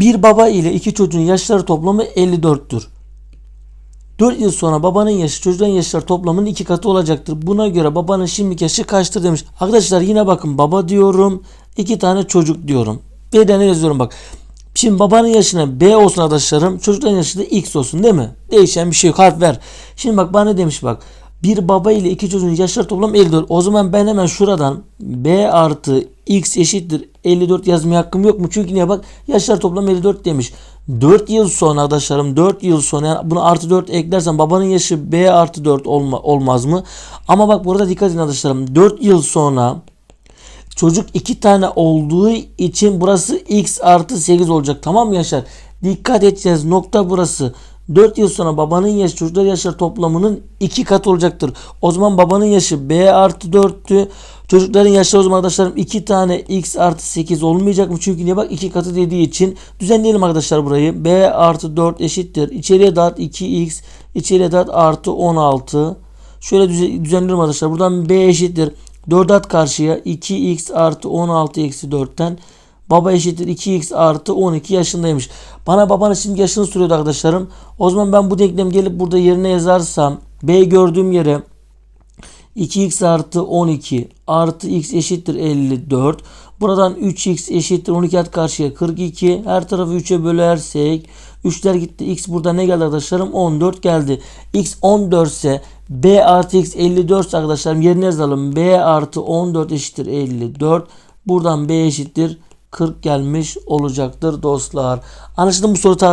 Bir baba ile iki çocuğun yaşları toplamı 54'tür. 4 yıl sonra babanın yaşı çocuğun yaşları toplamının iki katı olacaktır. Buna göre babanın şimdiki yaşı kaçtır demiş. Arkadaşlar yine bakın baba diyorum. iki tane çocuk diyorum. B'den yazıyorum bak. Şimdi babanın yaşına B olsun arkadaşlarım. Çocukların yaşı da X olsun değil mi? Değişen bir şey yok. Harf ver. Şimdi bak bana demiş bak. Bir baba ile iki çocuğun yaşları toplam 54. O zaman ben hemen şuradan B artı X eşittir 54 yazmaya hakkım yok mu? Çünkü niye bak yaşlar toplam 54 demiş. 4 yıl sonra arkadaşlarım 4 yıl sonra yani bunu artı 4 eklersen babanın yaşı B artı 4 olma, olmaz mı? Ama bak burada dikkat edin arkadaşlarım 4 yıl sonra Çocuk iki tane olduğu için burası x artı 8 olacak. Tamam mı Yaşar? Dikkat edeceğiz. Nokta burası. 4 yıl sonra babanın yaşı çocuklar yaşları toplamının 2 katı olacaktır. O zaman babanın yaşı b artı 4'tü. Çocukların yaşları o zaman arkadaşlarım 2 tane x artı 8 olmayacak mı? Çünkü niye bak 2 katı dediği için. Düzenleyelim arkadaşlar burayı. b artı 4 eşittir. İçeriye dağıt 2x. içeriye dağıt artı 16. Şöyle düze- düzenliyorum arkadaşlar. Buradan b eşittir. 4 at karşıya 2x artı 16 eksi 4'ten baba eşittir 2x artı 12 yaşındaymış. Bana babanın şimdi yaşını soruyordu arkadaşlarım. O zaman ben bu denklem gelip burada yerine yazarsam b gördüğüm yere 2x artı 12 artı x eşittir 54. Buradan 3x eşittir 12 at karşıya 42. Her tarafı 3'e bölersek 3'ler gitti. X burada ne geldi arkadaşlarım? 14 geldi. X 14 ise B artı X 54 ise arkadaşlarım yerine yazalım. B artı 14 eşittir 54. Buradan B eşittir 40 gelmiş olacaktır dostlar. Anlaşıldı mı soru tar-